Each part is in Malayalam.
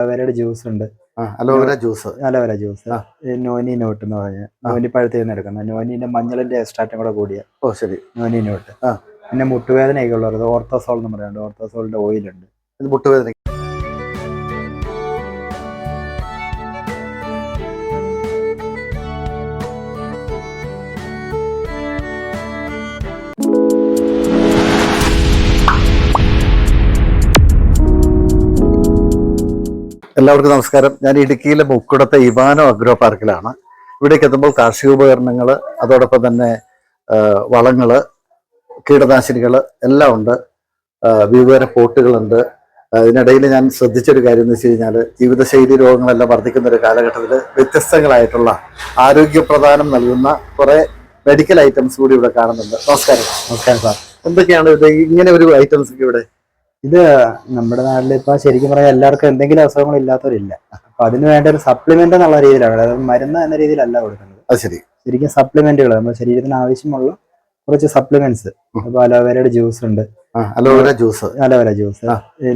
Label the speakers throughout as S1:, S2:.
S1: അലോവേരയുടെ ജ്യൂസ് ഉണ്ട്.
S2: Aloe vera juice
S1: aloe vera juice noni not എന്ന് പറഞ്ഞ. നോനി പഴത്തിൽ നിന്ന് എടുക്കുന്ന നോനിന്റെ മഞ്ഞളിന്റെ എക്സ്ട്രാക്റ്റും കൂടെ കൂടിയ
S2: ഓ ശരി.
S1: Noni not. പിന്നെ മുട്ടുവേദനയൊക്കെ ഉള്ളത് ഓർത്തോസോൾ എന്ന് പറയുന്നുണ്ട്. ഓർത്തോസോളിന്റെ ഓയിൽ ഉണ്ട്.
S2: ഇത് മുട്ടുവേദന എല്ലാവർക്കും നമസ്കാരം. ഞാൻ ഇടുക്കിയിലെ മുക്കുടത്തെ ഇവാനോ അഗ്രോ പാർക്കിലാണ്. ഇവിടേക്ക് എത്തുമ്പോൾ കാർഷിക ഉപകരണങ്ങൾ അതോടൊപ്പം തന്നെ വളങ്ങൾ കീടനാശിനികൾ എല്ലാം ഉണ്ട്. വിവിധ പോട്ടുകളുണ്ട്. അതിനിടയിൽ ഞാൻ ശ്രദ്ധിച്ചൊരു കാര്യം എന്ന് വെച്ച് കഴിഞ്ഞാൽ ജീവിതശൈലി രോഗങ്ങളെല്ലാം വർദ്ധിക്കുന്ന ഒരു കാലഘട്ടത്തിൽ വ്യത്യസ്തങ്ങളായിട്ടുള്ള ആരോഗ്യപ്രദാനം നൽകുന്ന കുറേ മെഡിക്കൽ ഐറ്റംസ് കൂടി ഇവിടെ കാണുന്നുണ്ട്. നമസ്കാരം.
S1: നമസ്കാരം സാർ.
S2: എന്തൊക്കെയാണ് ഇത്? ഇങ്ങനെ ഒരു ഐറ്റംസ് ഒക്കെ ഇവിടെ
S1: ഇത് നമ്മുടെ നാട്ടിൽ ഇപ്പൊ ശരിക്കും പറയാം എല്ലാവർക്കും എന്തെങ്കിലും അസുഖങ്ങൾ ഇല്ലാത്തവരില്ല. അപ്പൊ അതിന് വേണ്ട ഒരു സപ്ലിമെന്റ് എന്നുള്ള രീതിയിലാണ്. അതായത് മരുന്ന് എന്ന രീതിയിലല്ല കൊടുക്കുന്നത്.
S2: അത് ശരി.
S1: ശരിക്കും സപ്ലിമെന്റുകൾ നമ്മുടെ ശരീരത്തിന് ആവശ്യമുള്ള കുറച്ച് സപ്ലിമെന്റ്സ്. ഇപ്പൊ അലോവേരയുടെ ജ്യൂസ് ഉണ്ട്.
S2: Aloe vera juice
S1: aloe vera juice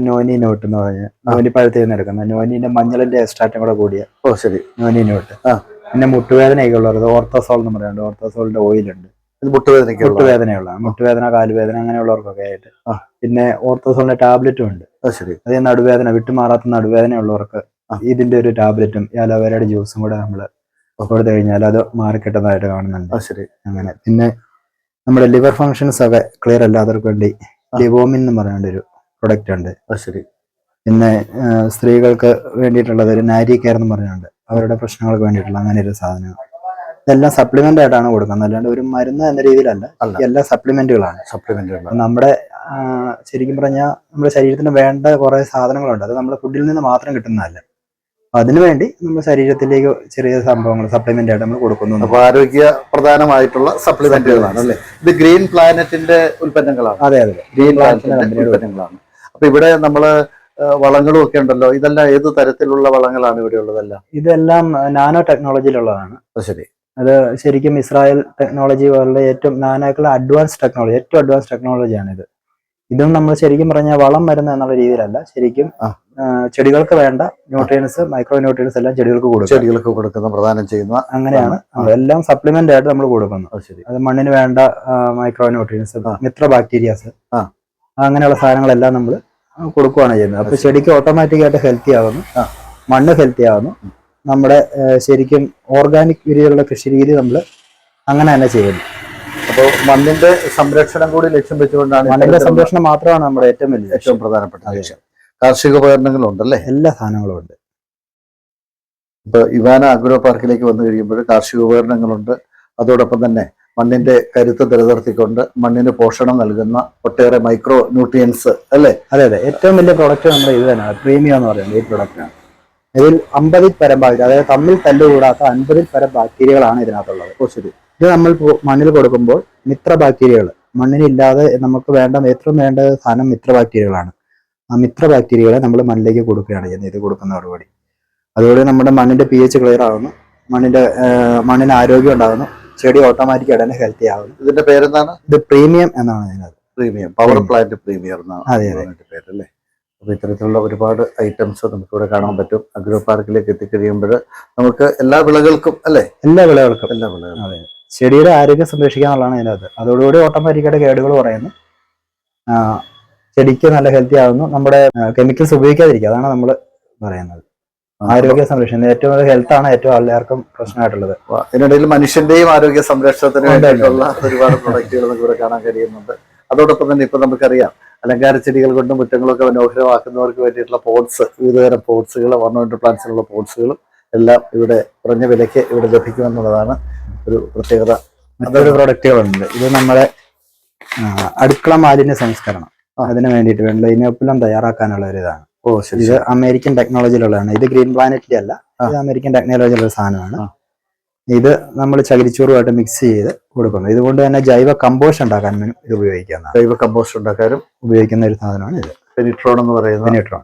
S1: noni not എന്ന് പറഞ്ഞ നോനി പഴത്തിൽ നിന്ന് എടുക്കുന്ന. നോനിന്റെ മഞ്ഞളിന്റെ എക്സ്ട്രാക്റ്റും കൂടെ കൂടിയ
S2: ഓ ശരി.
S1: Noni not. പിന്നെ മുട്ടുവേദനയൊക്കെ ഉള്ളത് ഓർത്തോസോൾ എന്ന് പറയുന്നുണ്ട് ഓർത്തോസോളിന്റെ ഓയിൽ മുട്ടുവേദനയുള്ള മുട്ടുവേദന കാലുവേദന അങ്ങനെയുള്ളവർക്കൊക്കെ ആയിട്ട്. പിന്നെ ഓർത്തോസോളിന്റെ ടാബ്ലറ്റും ഉണ്ട്.
S2: അത് ശരി.
S1: അതേ നടുവേദന വിട്ടുമാറാത്ത നടുവേദന ഉള്ളവർക്ക് ഇതിന്റെ ഒരു ടാബ്ലറ്റും ഈ അലോവേരയുടെ ജ്യൂസും കൂടെ നമ്മൾ കൊടുത്തു കഴിഞ്ഞാൽ അത് മാറിക്കിട്ടതായിട്ട് കാണുന്നുണ്ട്.
S2: ശരി.
S1: അങ്ങനെ. പിന്നെ നമ്മുടെ ലിവർ ഫങ്ഷൻസ് ഒക്കെ ക്ലിയർ അല്ലാത്തവർക്ക് വേണ്ടി. ലിവോമിൻ എന്ന് പറയേണ്ട ഒരു പ്രൊഡക്റ്റ് ഉണ്ട്.
S2: ശരി.
S1: പിന്നെ സ്ത്രീകൾക്ക് വേണ്ടിയിട്ടുള്ളത് ഒരു നാരി കെയർ എന്ന് പറഞ്ഞുണ്ട് അവരുടെ പ്രശ്നങ്ങൾക്ക് വേണ്ടിയിട്ടുള്ള അങ്ങനെ ഒരു സാധനം ഇതെല്ലാം സപ്ലിമെന്റ് ആയിട്ടാണ് കൊടുക്കുന്നത്. അല്ലാണ്ട് ഒരു മരുന്ന് എന്ന രീതിയിലല്ല. എല്ലാ സപ്ലിമെന്റുകളാണ് സപ്ലിമെന്റുകൾ നമ്മുടെ ശരിക്കും പറഞ്ഞാൽ നമ്മുടെ ശരീരത്തിന് വേണ്ട കുറെ സാധനങ്ങളുണ്ട്. അത് നമ്മുടെ ഫുഡിൽ നിന്ന് മാത്രം കിട്ടുന്നതല്ല. അതിനുവേണ്ടി നമ്മുടെ ശരീരത്തിലേക്ക് ചെറിയ സംഭവങ്ങൾ സപ്ലിമെന്റ് ആയിട്ട് നമ്മൾ കൊടുക്കുന്നു.
S2: അപ്പൊ ആരോഗ്യ പ്രധാനമായിട്ടുള്ള സപ്ലിമെന്റുകളാണ് അല്ലെ? ഇത് ഗ്രീൻ പ്ലാനറ്റിന്റെ ഉൽപ്പന്നങ്ങളാണ്.
S1: അതെ അതെ.
S2: ഗ്രീൻ
S1: പ്ലാനറ്റിന്റെ
S2: ഉൽപ്പന്നങ്ങളാണ്. അപ്പൊ ഇവിടെ നമ്മൾ വളങ്ങളും ഒക്കെ ഉണ്ടല്ലോ. ഇതെല്ലാം ഏത് തരത്തിലുള്ള വളങ്ങളാണ് ഇവിടെ ഉള്ളതെല്ലാം?
S1: ഇതെല്ലാം നാനോ ടെക്നോളജിയിലുള്ളതാണ്.
S2: അത്
S1: ശരിക്കും ഇസ്രായേൽ ടെക്നോളജി പോലുള്ള ഏറ്റവും നാനാക്കുള്ള അഡ്വാൻസ് ടെക്നോളജി ഏറ്റവും അഡ്വാൻസ് ടെക്നോളജിയാണ് ഇത് ഇതും നമ്മൾ ശരിക്കും പറഞ്ഞാൽ വളം മരുന്ന് എന്നുള്ള രീതിയിലല്ല. ശരിക്കും ചെടികൾക്ക് വേണ്ട ന്യൂട്രിയൻസ് മൈക്രോ ന്യൂട്രിയൻസ് എല്ലാം ചെടികൾക്ക് കൊടുക്കും
S2: ചെടികൾക്ക് കൊടുക്കുന്ന പ്രധാനം ചെയ്യുന്ന
S1: അങ്ങനെയാണ്. എല്ലാം സപ്ലിമെന്റ് ആയിട്ട് നമ്മൾ കൊടുക്കുന്നത്
S2: അത്
S1: മണ്ണിന് വേണ്ട മൈക്രോ ന്യൂട്രിയൻസ്. മിത്ര ബാക്ടീരിയാസ്
S2: ആ.
S1: അങ്ങനെയുള്ള സാധനങ്ങളെല്ലാം നമ്മൾ കൊടുക്കുകയാണ് ചെയ്യുന്നത്. അപ്പൊ ചെടിക്ക് ഓട്ടോമാറ്റിക് ആയിട്ട് ഹെൽത്തി ആവുന്നു. മണ്ണ് ഹെൽത്തി ആവുന്നു. നമ്മുടെ ശരിക്കും ഓർഗാനിക് രീതിയിലുള്ള കൃഷി രീതി നമ്മൾ അങ്ങനെ തന്നെ ചെയ്യുന്നു.
S2: അപ്പോൾ മണ്ണിന്റെ സംരക്ഷണം കൂടി ലക്ഷ്യം വെച്ചുകൊണ്ടാണ്
S1: മണ്ണിന്റെ സംരക്ഷണം മാത്രമാണ് നമ്മുടെ ഏറ്റവും വലിയ
S2: ഏറ്റവും. പ്രധാനപ്പെട്ട. ലക്ഷ്യം. കാർഷിക ഉപകരണങ്ങളുണ്ടല്ലേ?
S1: എല്ലാ സാധനങ്ങളും ഉണ്ട്.
S2: ഇപ്പൊ ഇവാന അഗ്രോ പാർക്കിലേക്ക് വന്നു കഴിയുമ്പോൾ കാർഷിക ഉപകരണങ്ങളുണ്ട്. അതോടൊപ്പം തന്നെ മണ്ണിന്റെ കരുത്ത് നിലനിർത്തിക്കൊണ്ട് മണ്ണിന് പോഷണം നൽകുന്ന ഒട്ടേറെ മൈക്രോ ന്യൂട്രിയൻസ് അല്ലേ?
S1: അതെ അതെ. ഏറ്റവും വലിയ പ്രൊഡക്റ്റ് നമ്മുടെ ഇത് തന്നെയാണ് പ്രീമിയം എന്ന് പറയുന്നത് ഈ പ്രൊഡക്റ്റാണ് ഇതിൽ അമ്പതിൽ പരം ബാക്ടീരിയ അതായത് തമ്മിൽ തല്ലുകൂടാത്ത അൻപതിൽ പരം ബാക്ടീരിയകളാണ് ഇതിനകത്തുള്ളത്.
S2: ഓ
S1: ഇത് നമ്മൾ മണ്ണിൽ കൊടുക്കുമ്പോൾ മിത്ര ബാക്ടീരിയകൾ മണ്ണിനില്ലാതെ നമുക്ക് വേണ്ട ഏറ്റവും വേണ്ട സാധനം മിത്ര ബാക്ടീരിയകളാണ്. ആ മിത്ര ബാക്ടീരിയകളെ നമ്മൾ മണ്ണിലേക്ക് കൊടുക്കുകയാണ് ചെയ്യുന്നത് ഇത് കൊടുക്കുന്നതോടുകൂടി അതോടെ നമ്മുടെ മണ്ണിന്റെ പി എച്ച് ക്ലിയർ ആവുന്നു മണ്ണിന്റെ മണ്ണിന് ആരോഗ്യം ഉണ്ടാകുന്നു ചെടി ഓട്ടോമാറ്റിക്കായിട്ട് തന്നെ ഹെൽത്തി ആവുന്നു.
S2: ഇതിന്റെ പേരെന്താണ്?
S1: ഇത് പ്രീമിയം എന്നാണ് അതിനകത്ത്
S2: പ്രീമിയം പവർ പ്ലാന്റ് പ്രീമിയർ എന്നാണ്
S1: അതെ, അതെ.
S2: പേര് അല്ലേ? അപ്പൊ ഇത്തരത്തിലുള്ള ഒരുപാട് ഐറ്റംസ് നമുക്ക് ഇവിടെ കാണാൻ പറ്റും. അഗ്രോ പാർക്കിലേക്ക് എത്തിക്കഴിയുമ്പോൾ നമുക്ക് എല്ലാ വിളകൾക്കും അല്ലേ?
S1: എല്ലാ വിളകൾക്കും.
S2: എല്ലാ വിളകൾക്കും.
S1: അതെ. ചെടിയുടെ ആരോഗ്യം സംരക്ഷിക്കുക എന്നുള്ളതാണ് അതിനകത്ത്. അതോടുകൂടി ഓട്ടോമാറ്റിക്കായിട്ട് കേടുകൾ കുറയുന്നു. ചെടിക്ക് നല്ല ഹെൽത്തി ആകുന്നു നമ്മുടെ കെമിക്കൽസ് ഉപയോഗിക്കാതിരിക്കുക. അതാണ് നമ്മൾ പറയുന്നത്. ആരോഗ്യ സംരക്ഷണം. ഏറ്റവും നല്ല ഹെൽത്ത് ആണ് ഏറ്റവും എല്ലാവർക്കും പ്രശ്നമായിട്ടുള്ളത്.
S2: അതിനിടയിൽ ഇതിനിടയിൽ മനുഷ്യന്റെയും ആരോഗ്യ സംരക്ഷണത്തിന് വേണ്ടിയിട്ടുള്ള ഒരുപാട് പ്രൊഡക്റ്റുകൾ നമുക്ക് ഇവിടെ കാണാൻ കഴിയുന്നുണ്ട്. അതോടൊപ്പം തന്നെ ഇപ്പൊ നമുക്കറിയാം അലങ്കാര ചെടികൾ കൊണ്ടും മുറ്റങ്ങളൊക്കെ മനോഹരമാക്കുന്നവർക്ക് വേണ്ടിയിട്ടുള്ള പോട്ട്സ് വിവിധതരം പോട്ട്സുകൾ ഓർണമെന്റ് പ്ലാന്റ്സിനുള്ള പോട്ട്സുകളും എല്ലാം ഇവിടെ കുറഞ്ഞ വിലയ്ക്ക് ഇവിടെ ലഭിക്കുമെന്നുള്ളതാണ് ഒരു പ്രത്യേകത.
S1: മറ്റൊരു പ്രൊഡക്റ്റുകളുണ്ട് ഇത് നമ്മുടെ അടുക്കള മാലിന്യ സംസ്കരണം. അതിന് വേണ്ടിയിട്ട് വേണ്ട ഇനോപ്പുലം തയ്യാറാക്കാനുള്ള ഒരു ഇതാണ്.
S2: ഓ ശരി
S1: ഇത് അമേരിക്കൻ ടെക്നോളജിയിലുള്ളതാണ് ഇത് ഗ്രീൻ പ്ലാനറ്റിന്റെ അല്ല ഇത് അമേരിക്കൻ ടെക്നോളജിയിലുള്ള സാധനമാണ്. ഇത് നമ്മൾ ചകിരിച്ചോറുമായിട്ട് മിക്സ് ചെയ്ത് കൊടുക്കുന്നു. ഇതുകൊണ്ട് തന്നെ ജൈവ കമ്പോസ്റ്റ് ഉണ്ടാക്കാൻ ഇത് ഉപയോഗിക്കാം
S2: ജൈവ കമ്പോസ്റ്റ് ഉണ്ടാക്കാനും
S1: ഉപയോഗിക്കുന്ന ഒരു സാധനമാണ് ഇത്.
S2: പെനിട്രോൺ എന്ന് പറയുന്നത്
S1: പെനിട്രോൺ